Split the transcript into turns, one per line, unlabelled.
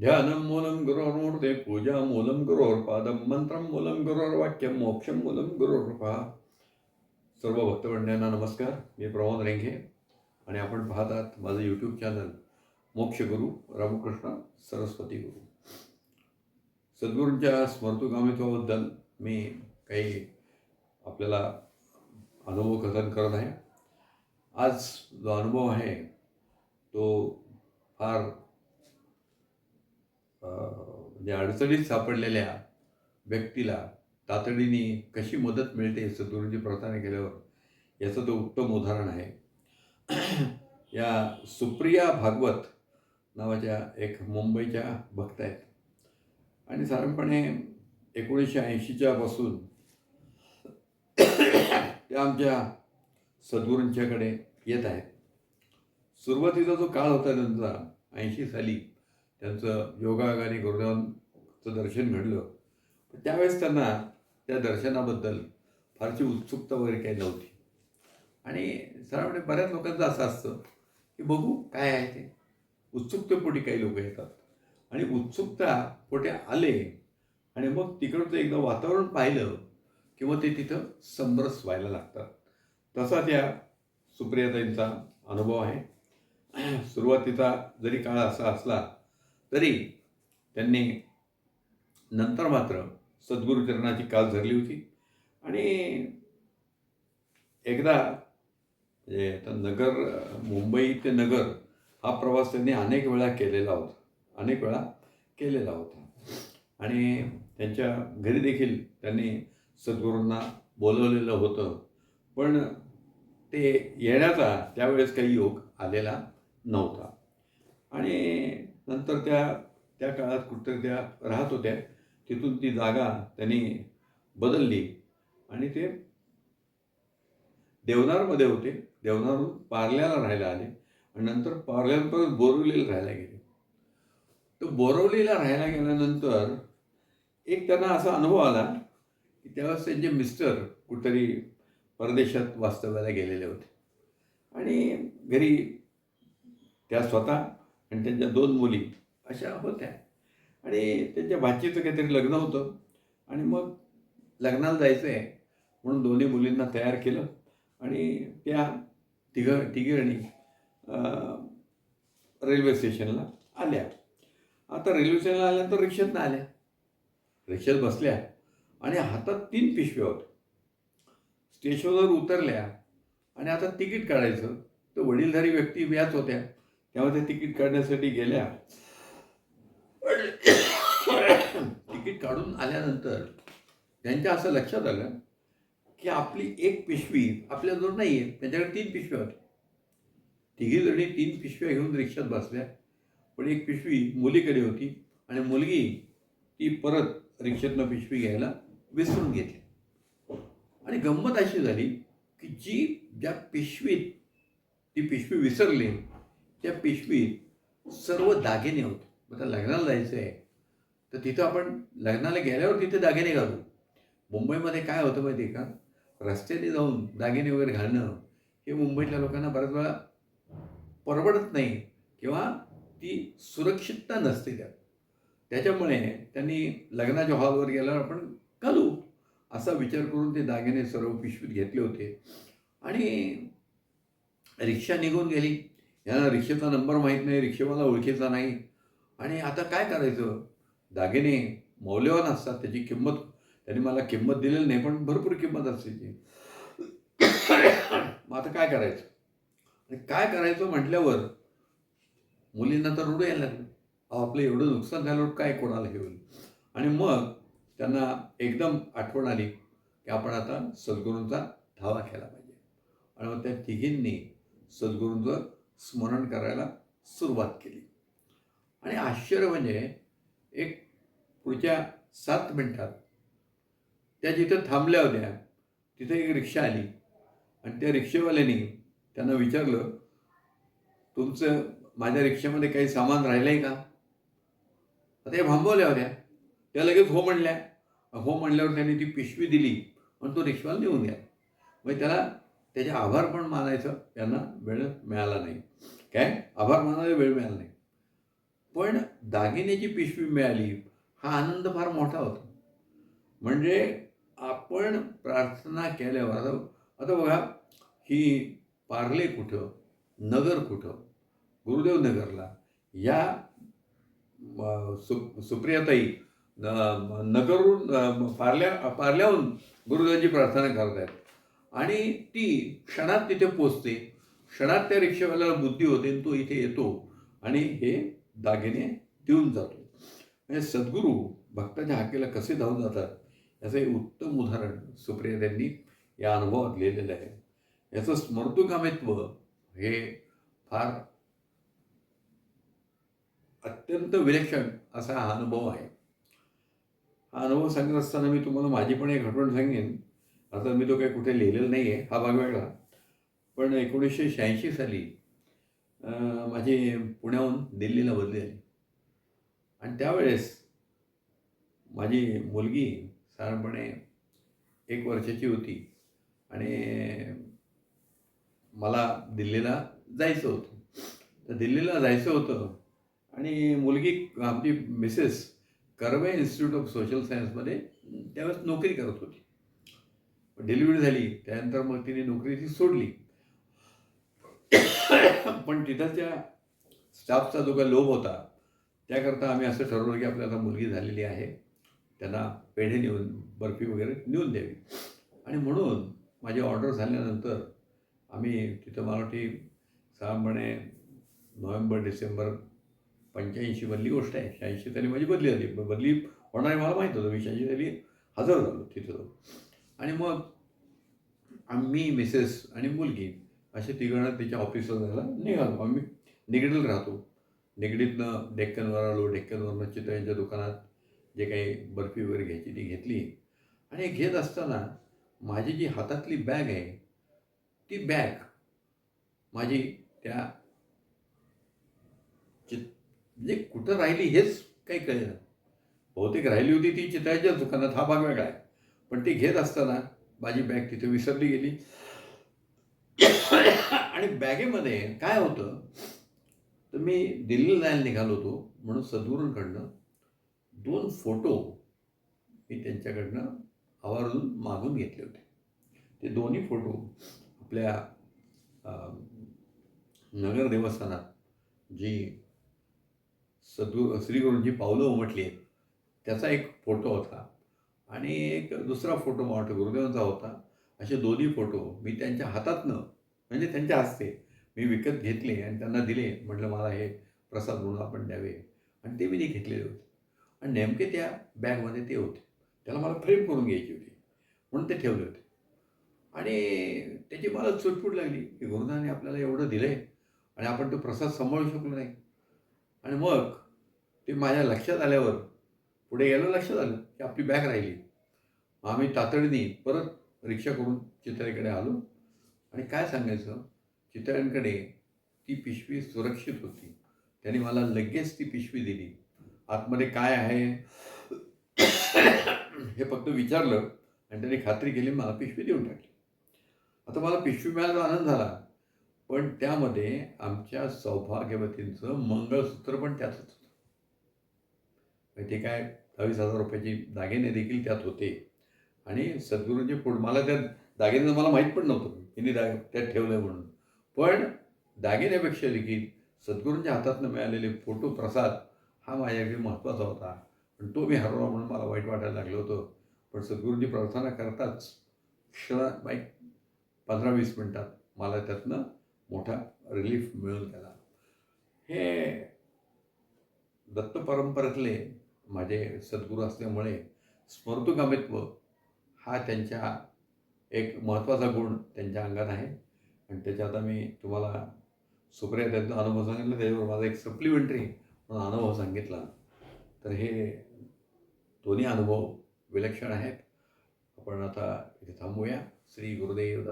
ध्यानं मूलं गुरोर्मूर्ते पूजा मूलं गुरोर्पादं मंत्रं मूलं गुरोर्वाक्यं मोक्षं मूलं गुरोर्पा सर्व भक्तवंड्यांना नमस्कार. मी प्रमोद रेंघे आणि आपण पाहत आहात माझं यूट्यूब चॅनल मोक्षगुरू रामकृष्ण सरस्वती गुरु. सद्गुरूंच्या स्मृतुकामित्वाबद्दल मी काही आपल्याला अनुभव कथन करत आहे. आज जो अनुभव आहे तो फार म्हणजे अडचणीत सापडलेल्या व्यक्तीला तातडीने कशी मदत मिळते सद्गुरूंची प्रार्थना केल्यावर याचं तो उत्तम उदाहरण आहे. या सुप्रिया भागवत नावाच्या एक मुंबईच्या भक्त आहेत. आणि साधारणपणे एकोणीसशे ऐंशीच्या पासून त्या आमच्या सद्गुरूंच्याकडे येत आहेत. सुरुवातीचा जो काळ होता त्यांचा ऐंशी साली त्यांचं योगागाने गुरुदेवांचं दर्शन घडलं. त्यावेळेस त्यांना त्या दर्शनाबद्दल फारशी उत्सुकता वगैरे काही नव्हती. आणि साधारणपणे बऱ्याच लोकांचं असं असतं की बघू काय आहे ते. उत्सुकतेपोटी काही लोक येतात. आणि उत्सुकता पोटे आले आणि मग तिकडचं एकदा वातावरण पाहिलं किंवा ते तिथं समरस व्हायला लागतात. तसा त्या सुप्रियाताईंचा अनुभव आहे. सुरुवातीचा जरी काळ असा असला तरी त्यांनी नंतर मात्र सद्गुरुचरणाची काल धरली होती. आणि एकदा म्हणजे आता नगर मुंबई ते नगर हा प्रवास त्यांनी अनेक वेळा केलेला होता. अनेक वेळा केलेला होता. आणि त्यांच्या घरी देखील त्यांनी सद्गुरूंना बोलवलेलं होतं. पण ते येण्याचा त्यावेळेस काही योग आलेला नव्हता. आणि नंतर त्या त्या काळात कुठंतरी त्या राहत होत्या. तिथून ती जागा त्यांनी बदलली. आणि ते देवनारमध्ये होते. देवनारहून पार्ल्याला राहायला आले. आणि नंतर पार्ल्यापर्यंत बोरवलीला राहायला गेले. तर बोरवलीला राहायला गेल्यानंतर एक त्यांना असा अनुभव आला की त्यावेळेस त्यांचे मिस्टर कुठेतरी परदेशात वास्तव्याला गेलेले होते. आणि घरी त्या स्वतः आणि त्यांच्या दोन मुली अशा होत्या. आणि त्यांच्या भाचीचं काहीतरी लग्न होतं. आणि मग लग्नाला जायचं आहे म्हणून दोन्ही मुलींना तयार केलं. आणि त्या तिघ तिघीजणी रेल्वे स्टेशनला आल्या. आता रेल्वे स्टेशनला आल्यानंतर रिक्षातनं आल्या. रिक्षात बसल्या. आणि हातात तीन पिशव्या होत्या. स्टेशनवर उतरल्या. आणि आता तिकीट काढायचं. तर वडीलधारी व्यक्ती याच होत्या. त्यामुळे त्या तिकीट काढण्यासाठी गेल्या. तिकीट काढून आल्यानंतर त्यांच्या असं लक्षात आलं की आपली एक पिशवी आपल्याजवळ नाही आहे त्यांच्याकडे तीन पिशव्या होत्या. तिघी जणी तीन पिशव्या घेऊन रिक्षात बसल्या. पण एक पिशवी मुलीकडे होती आणि मुलगी ती परत रिक्षातनं पिशवी घ्यायला विसरून घेतली आणि गंमत अशी झाली की जी ज्या पिशवीत ती पिशवी विसरली त्या पिशवीत सर्व दागिने होते. मग आता लग्नाला जायचं आहे तर तिथं आपण लग्नाला गेल्यावर तिथे दागिने घालू. मुंबईमध्ये काय होतं माहिती आहे का? रस्त्याने जाऊन दागिने वगैरे घालणं हे मुंबईतल्या लोकांना बऱ्याच वेळा परवडत नाही किंवा ती सुरक्षितता नसते त्यात. त्याच्यामुळे त्यांनी लग्नाच्या हॉलवर गेल्यावर आपण घालू असा विचार करून ते दागिने सर्व पिशवीत घेतले होते. आणि रिक्षा निघून गेली. यांना रिक्षेचा नंबर माहीत नाही रिक्षेवाला ओळखीचा नाही. आणि आता काय करायचं? दागिने मौल्यवान असतात त्याची किंमत त्यांनी मला किंमत दिलेली नाही पण भरपूर किंमत असते ती. मग आता काय करायचं? आणि काय करायचं म्हटल्यावर मुलींना तर रुडू यायला लागलं. अहो आपलं एवढं नुकसान झालं काय कोणाला हे होईल? आणि मग त्यांना एकदम आठवण आली की आपण आता सद्गुरूंचा धावा केला पाहिजे. आणि मग त्या तिघींनी सद्गुरूंचं स्मरण करायला सुरुवात केली. आणि आश्चर्य म्हणजे एक पुढच्या सात मिनटात त्या जिथं थांबल्या होत्या तिथे एक रिक्षा आली. आणि त्या रिक्षेवाल्याने त्यांना विचारलं तुमचं माझ्या रिक्षेमध्ये काही सामान राहिलं आहे का? आता हे भांबवल्या होत्या. त्या लगेच हो म्हणल्या. हो म्हणल्यावर त्यांनी ती पिशवी दिली. आणि तो रिक्षावाला नेऊन गेला. मग त्याला त्याचे आभार पण मानायचं त्यांना वेळ मिळाला नाही. काय? आभार मानायला वेळ मिळाला नाही. पण दागिन्याची पिशवी मिळाली हा आनंद फार मोठा होता. म्हणजे आपण प्रार्थना केल्यावर आता आता बघा ही पार्ले कुठं नगर कुठं गुरुदेव नगरला या सु सुप्रियाताई न- नगरहून पार्ल्या पार्ल्याहून गुरुदेवांची प्रार्थना करत आहेत आणि ती क्षणात तिथे पोचते क्षणात त्या रिक्षावाल्याला बुद्धी होते आणि तो इथे येतो आणि हे दागिने देऊन जातो. म्हणजे सद्गुरू भक्ताच्या हाकेला कसे धावून जातात याचं एक उत्तम उदाहरण सुप्रिया त्यांनी या अनुभवात लिहिलेलं आहे. याचं स्मर्तुकामित्व हे फार अत्यंत विलक्षण असा हा अनुभव आहे. हा अनुभव सांगत असताना मी तुम्हाला माझी पण एक आठवण सांगेन. आता मी तो काही कुठे लिहिलेला नाही आहे हा भाग वेगळा. पण एकोणीसशे शहाऐंशी साली माझी पुण्याहून दिल्लीला बदली आली. आणि त्यावेळेस माझी मुलगी साधारणपणे एक वर्षाची होती आणि मला दिल्लीला जायचं होतं. तर दिल्लीला जायचं होतं आणि मुलगी आमची Mrs Karve institute of social सायन्समध्ये त्यावेळेस नोकरी करत होती. डिलिव्हरी झाली त्यानंतर मग तिने नोकरी ती सोडली. पण तिथं त्या स्टाफचा जो काही लोभ होता त्याकरता आम्ही असं ठरवलं की आपल्याला मुलगी झालेली आहे त्यांना पेढे नेऊन बर्फी वगैरे नेऊन द्यावी. आणि म्हणून माझी ऑर्डर झाल्यानंतर आम्ही तिथं मला वाटते साधारणपणे नोव्हेंबर डिसेंबर पंच्याऐंशी मधली गोष्ट आहे. शहाऐंशी साली माझी बदली झाली बदली होणार मला माहीत होतं. मी शहाऐंशी साली हजर झालो तिथं. जाऊन. आणि मग आम्ही मिसेस आणि मुलगी असे तिघांना तिच्या ऑफिसवर जायला निघालो. आम्ही निगडीत राहतो. निगडीतनं डेक्कनवर आलो. डेक्कनवरनं चित्रांच्या दुकानात जे काही बर्फी वगैरे घ्यायची ती घेतली. आणि घेत असताना माझी जी हातातली बॅग आहे ती बॅग माझी त्या चित म्हणजे कुठं राहिली हेच काही कळेना. बहुतेक राहिली होती ती चित्रांच्याच दुकानात. हा भाग वेगळा आहे. पण ती घेत असताना माझी बॅग तिथे विसरली गेली. आणि बॅगेमध्ये काय होतं तर मी दिल्लीला जायला निघालो होतो म्हणून सद्गुरूंकडनं दोन फोटो मी त्यांच्याकडनं आवर्जून मागून घेतले होते. ते दोन्ही फोटो आपल्या नगर देवस्थानात जी सद्गुरू श्रीगुरूंची पावलं उमटली आहेत त्याचा एक फोटो होता. आणि एक दुसरा फोटो मला गुरुदेवांचा होता. असे दोन्ही फोटो मी त्यांच्या हातातनं म्हणजे त्यांच्या हस्ते मी विकत घेतले आणि त्यांना दिले. म्हटलं मला हे प्रसाद म्हणून आपण द्यावे. आणि ते मी घेतलेले होते. आणि नेमके त्या बॅगमध्ये ते होते. त्याला मला फ्रेम करून घ्यायची होती. म्हणून ते ठेवले होते. आणि त्याची मला चुटपूट लागली की गुरुदाने आपल्याला एवढं दिलं आहे आणि आपण तो प्रसाद सांभाळू शकलो नाही. आणि मग ते माझ्या लक्षात आल्यावर पुढे यायला लक्षात आलं की आपली बॅग राहिली. मग आम्ही तातडीने परत रिक्षा करून चितळेकडे आलो. आणि काय सांगायचं? चितळ्यांकडे ती पिशवी सुरक्षित होती. त्याने मला लगेच ती पिशवी दिली. आतमध्ये काय आहे? हे फक्त विचारलं आणि त्याने खात्री केली मला पिशवी देऊन टाकली. आता मला पिशवी मिळायला आनंद झाला. पण त्यामध्ये आमच्या सौभाग्यवतींचं मंगळसूत्र पण त्यातच होतं. ते काय? दहावीस हजार रुपयाची दागिने देखील त्यात होते. आणि सद्गुरूंची पुढ मला त्या दागिन्याचं मला माहीत पण नव्हतं. त्यांनी दा त्यात ठेवलं म्हणून. पण दागिन्यापेक्षा देखील सद्गुरूंच्या हातातनं मिळालेले फोटो प्रसाद हा माझ्यासाठी महत्त्वाचा होता. पण तो मी हरवला म्हणून मला वाईट वाटायला लागलं होतं. पण सद्गुरूंची प्रार्थना करताच क्षण बाईक पंधरा वीस मिनटात मला त्यातनं मोठा रिलीफ मिळून त्याला हे दत्त परंपरेतले माझे सद्गुरू असल्यामुळे स्मृतुकामित्व हा त्यांच्या एक महत्त्वाचा गुण त्यांच्या अंगात आहे. आणि त्याच्यात आता मी तुम्हाला सुप्रिया त्यांचा अनुभव सांगितला त्याच्यावर माझा एक सप्लिमेंटरी म्हणून अनुभव सांगितला. तर हे दोन्ही अनुभव विलक्षण आहेत. आपण आता इथे थांबूया. श्री गुरुदेव